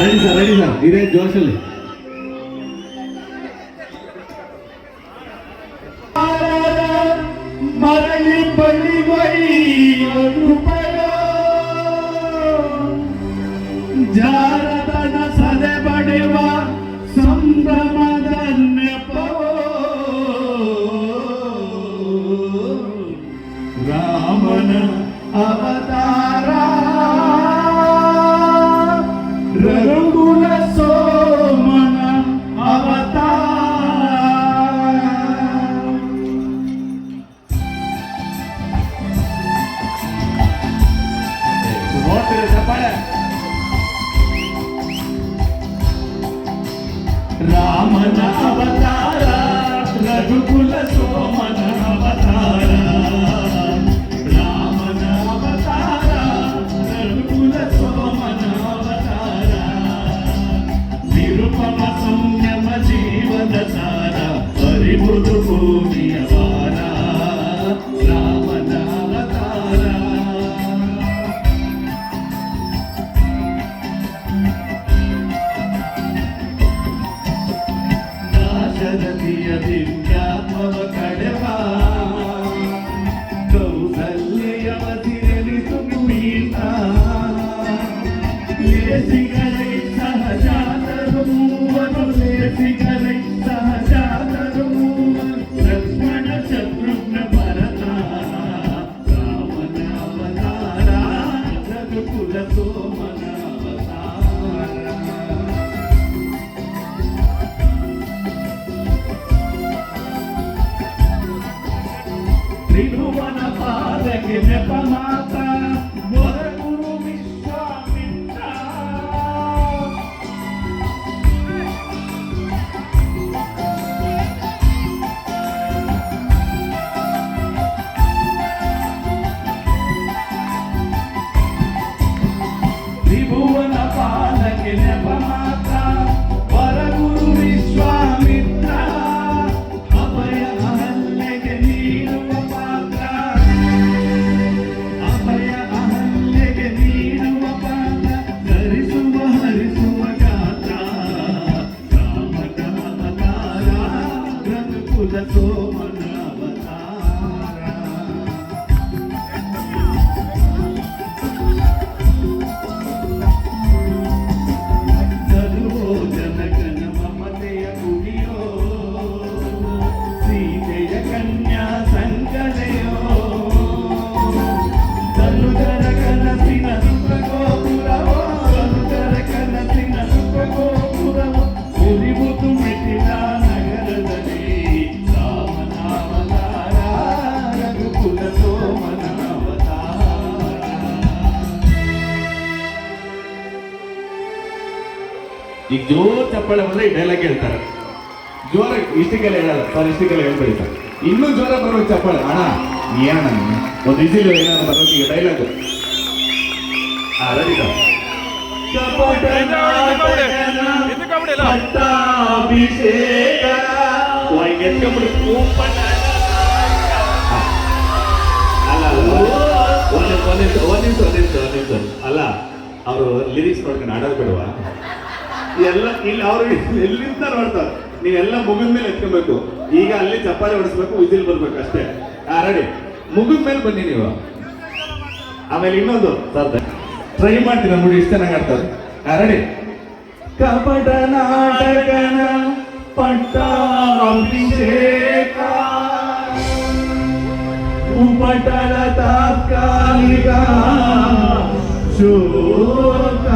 Ready sir ready sir ಇದೇ ಜೋಶಲ್ಲಿ. ಮರಳಿ ಬಳಿವೈ ಜಾರದನ ಸದೆ ಬಡಿವ ಸಂಭ್ರಮದ ജതിയതിത്യാത്മവ കടമ త్రిభువన పాదకి నెపమాత మొరగురు విశ్వామిత్ర త్రిభువన పాదకి నెప ಈಗ ಜೋರು ಚಪ್ಪಾಳೆ ಬಂದ್ರೆ ಈ ಡೈಲಾಗ್ ಹೇಳ್ತಾರೆ. ಜೋರ ಇಷ್ಟಕ್ಕೆಲ್ಲ ಹೇಳಲ್ಲ ಸರ್ ಇಷ್ಟಕ್ಕೆಲ್ಲ ಹೇಳ್ಬೇಡಿ. ಸರ್ ಇನ್ನೂ ಜೋರ ಬರೋ ಚಪ್ಪಾಳೆ. ಅಣ್ಣ ಏನ? ಒಂದು ಇಸಿಲು ಏನಾದ್ರು ಬರೋದು ಈಗ ಡೈಲಾಗ್ ಹಾ. ರೆಡಿ ಸರ್ ನಿಮಿಷ ಅಲ್ಲ ಅವರು ಲಿರಿಕ್ಸ್ ನೋಡ್ಕೊಂಡು ಆಡೋದು ಬಿಡುವ. ಎಲ್ಲ ಇಲ್ಲಿ ಅವ್ರು ಎಲ್ಲಿಂದ ನೋಡ್ತಾರೆ? ನೀವೆಲ್ಲ ಮುಗಿದ ಮೇಲೆ ಎತ್ಕೊಬೇಕು. ಈಗ ಅಲ್ಲಿ ಚಪ್ಪಾಳೆ ಹೊಡಿಸ್ಬೇಕು ಉಜಿಲ್ ಬರ್ಬೇಕು ಅಷ್ಟೇ. ಆ ರೆಡಿ ಮುಗಿದ ಮೇಲೆ ಬನ್ನಿ ನೀವು. ಆಮೇಲೆ ಇನ್ನೊಂದು. ಸರ್ ಟ್ರೈ ಮಾಡ್ತೀನಿ ನೋಡಿ ಇಷ್ಟ ಚೆನ್ನಾಗಿ ಆಡ್ತಾರೆ ಆ ರೆಡಿ ಕಪಟ ನಾಟಕನ ಪಟ್ಟಾಭಿಷೇಕ ಉಪಟಲ ತಾತ್ಕಾಲಿಕ ಶೋಕ.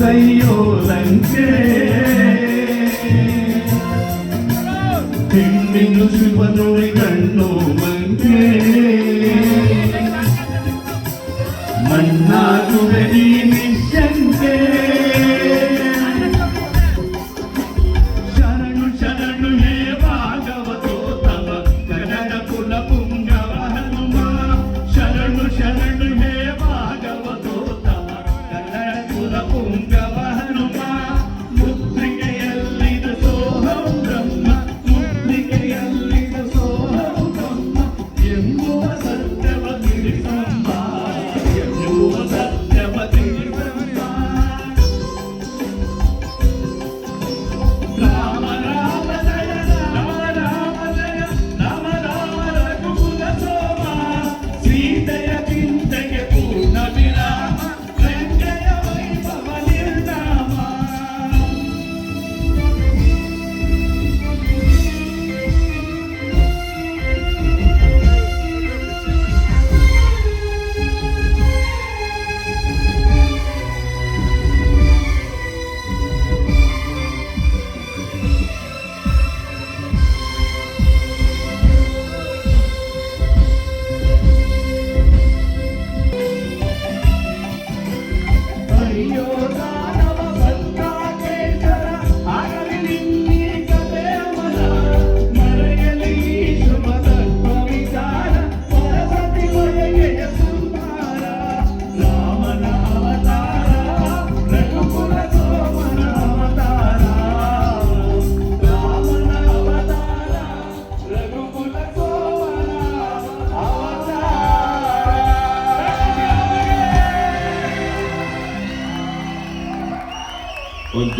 Dành.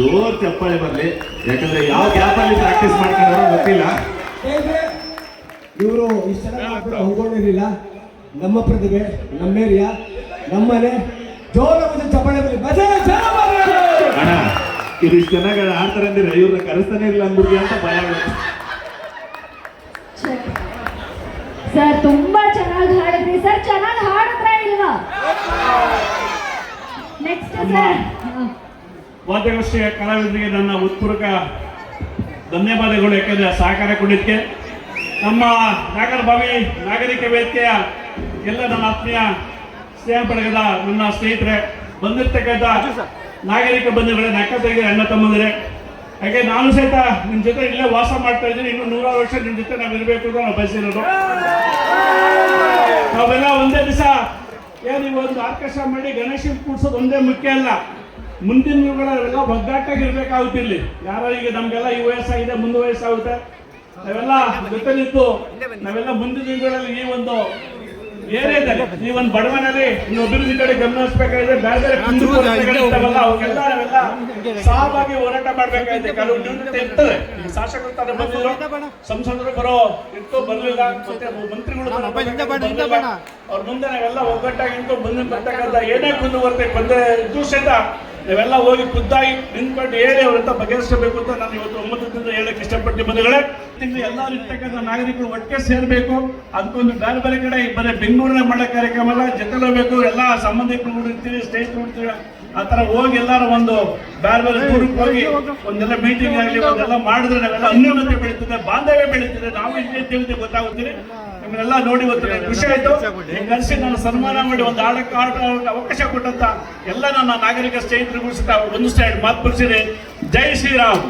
ಜೋರ್ ಚಪ್ಪಾಳೆ ಬರ್ಲಿ. ಯಾಕಂದ್ರೆ ಯಾವ ಗ್ಯಾಪ್ ಅಲ್ಲಿ ಪ್ರಾಕ್ಟೀಸ್ ಮಾಡ್ಕೊಂಡ್ರೆ ಗೊತ್ತಿಲ್ಲ ಇವರು ಇಷ್ಟೆಲ್ಲ ಹೋಗೋಣಿರ್ಲಿಲ್ಲ ನಮ್ಮ ಪ್ರತಿಭೆ ನಮ್ಮ ಏರಿಯಾ ನಮ್ಮನೆ ಜೋರ ಚಪ್ಪಾಳೆ ಬರಲಿ. ಭಜನೆ ಜನ ಬರಲಿ. ಅಣ್ಣ ಇದು ಇಷ್ಟು ಚೆನ್ನಾಗಿ ಆಡ್ತಾರೆ ಅಂದ್ರೆ ಇವ್ರನ್ನ ಕರೆಸ್ತಾನೆ ಇಲ್ಲ ಅಂದ್ಬಿಡ್ಲಿ ಅಂತ ಭಯ ಆಗುತ್ತೆ. ಸರ್ ತುಂಬಾ ಚೆನ್ನಾಗಿ ಹಾಡಿದ್ರಿ. ಸರ್ ಚೆನ್ನಾಗಿ ಹಾಡಿದ್ರ ಇಲ್ವಾ? Next sir. ವಾದ್ಯಗೋಷ್ಠಿಯ ಕಲಾವಿದರಿಗೆ ನನ್ನ ಉತ್ಪೂರ್ವಕ ಧನ್ಯವಾದಗಳು. ಯಾಕಂದ್ರೆ ಸಹಕಾರ ಕೊಟ್ಟಿದ್ದಕ್ಕೆ ನಮ್ಮ ನಾಗರಭಾವಿ ನಾಗರಿಕ ವೇದಿಕೆಯ ಎಲ್ಲ ನನ್ನ ಆತ್ಮೀಯ ಸ್ನೇಹ ಪಡೆಗದ ನನ್ನ ಸ್ನೇಹಿತರೆ, ಬಂದಿರ್ತಕ್ಕಂಥ ನಾಗರಿಕ ಬಂಧುಗಳೇ ನಕ್ಕತರಿಗೆ ಅಣ್ಣ ತಮ್ಮಂದಿರೆ. ಹಾಗೆ ನಾನು ಸಹಿತ ನಿಮ್ಮ ಜೊತೆ ಇಲ್ಲೇ ವಾಸ ಮಾಡ್ತಾ ಇದ್ದೀನಿ. ಇನ್ನು ನೂರಾರು ವರ್ಷ ನಿಮ್ಮ ಜೊತೆ ನಾವು ಇರಬೇಕು ಅಂತ ನಾವು ಬಯಸಿರೋದು. ನಾವೆಲ್ಲ ಒಂದೇ ದಿವಸ ಏನು ಒಂದು ಆರ್ಕೆಸ್ಟ್ರಾ ಮಾಡಿ ಗಣೇಶನ್ ಕೂಡ್ಸೋದು ಒಂದೇ ಮುಖ್ಯ ಅಲ್ಲ. ಮುಂದಿನ ದಿನಗಳೆಲ್ಲ ಒಗ್ಗಟ್ಟಾಗಿ ಇರ್ಬೇಕಾಗುತ್ತಿರ್ಲಿ ಯಾರೋ ಈಗ ನಮ್ಗೆಲ್ಲ ಈ ವಯಸ್ಸಾಗಿದೆ ಮುಂದೆ ವಯಸ್ಸಾಗುತ್ತೆ. ನಾವೆಲ್ಲ ನಿಂತು ನಾವೆಲ್ಲ ಮುಂದಿನ ದಿನಗಳಲ್ಲಿ ಈ ಒಂದು ಏರಿಯಾದಲ್ಲಿ ಈ ಒಂದು ಬಡವನಲ್ಲಿ ಇನ್ನು ಅಭಿವೃದ್ಧಿ ಕಡೆ ಗಮನಿಸಬೇಕಾಗಿದೆ ಬೇರೆ ಬೇರೆ ಕುಂದುಕೊರತೆಗಳಿರ್ತಾವಲ್ಲ ಅವಕ್ಕೆಲ್ಲ ನಾವೆಲ್ಲ ಸಹಭಾಗಿ ಹೋರಾಟ ಮಾಡ್ಬೇಕಾಗಿದೆ. ಕೆಲವು ನ್ಯೂನತೆ ಇರ್ತದೆ. ಶಾಸಕರು ತಾನು ಬಂದಿದ್ರು. ಸಂಸದರು ಬರೋ ಇತ್ತು ಬರ್ಲಿಲ್ಲ. ಮತ್ತೆ ಮಂತ್ರಿಗಳು ಅವ್ರ ಮುಂದೆ ನಾವೆಲ್ಲ ಒಗ್ಗಟ್ಟಾಗಿ ನಿಂತು ಮುಂದೆ ಬರ್ತಕ್ಕಂಥ ಏನೇ ಮುಂದುವರೆದ ಬಂದೇ ಇದ್ದು ಸಹಿತ ನಾವೆಲ್ಲ ಹೋಗಿ ಖುದ್ದಾಗಿ ನಿಂತ್ಕೊಂಡು ಹೇಳಿ ಅವರಂತ ಬಗೆಹರಿಸಬೇಕು ಅಂತ ನಾನು ಇವತ್ತು ಒಮ್ಮತದಿಂದ ಹೇಳಕ್ಕೆ ಇಷ್ಟಪಟ್ಟು ಬಂಧುಗಳೇ. ತಿಂಗಳು ಎಲ್ಲರೂ ಇರ್ತಕ್ಕಂಥ ನಾಗರಿಕರು ಒಟ್ಟಿಗೆ ಸೇರ್ಬೇಕು. ಅದಕ್ಕೊಂದು ಬೇರೆ ಬೇರೆ ಕಡೆ ಬರೀ ಬೆಂಗಳೂರಿನ ಮಾಡೋ ಕಾರ್ಯಕ್ರಮ ಎಲ್ಲ ಜೊತೆಲಿ ಹೋಗ್ಬೇಕು ಎಲ್ಲ ಸಂಬಂಧಿಕರು ನೋಡಿರ್ತೀವಿ ಸ್ಟೇಟ್ ನೋಡ್ತೀವಿ ಆ ಥರ ಹೋಗಿ ಎಲ್ಲಾರು ಒಂದು ಬೇರೆ ಬೇರೆ ದೂರಕ್ಕೆ ಹೋಗಿ ಒಂದೆಲ್ಲ ಮೀಟಿಂಗ್ ಆಗಲಿ ಒಂದೆಲ್ಲ ಮಾಡಿದ್ರೆ ನಾವೆಲ್ಲ ಅನ್ಯೋನ್ಯತೆ ಬೆಳೀತದೆ ಬಾಂಧವ್ಯ ಬೆಳೀತದೆ. ನಾವು ಇಷ್ಟೇ ತಿಳಿದು ಗೊತ್ತಾಗುತ್ತೀರಿ. ನಿಮ್ಮನ್ನೆಲ್ಲ ನೋಡಿ ಇವತ್ತು ನನಗೆ ಖುಷಿ ಆಯಿತು. ಕರೆಸಿ ನಾನು ಸನ್ಮಾನ ಮಾಡಿ ಒಂದು ಆಡಕ್ಕೆ ಆಟ ಅವಕಾಶ ಕೊಟ್ಟಂತ ಎಲ್ಲ ನನ್ನ ನಾಗರಿಕ ಸ್ನೇಹಿತರಿಗೂ ಸಹ ಒಂದು ಸೈಡ್ ಮಾತು ಜೈ ಶ್ರೀರಾಮ್.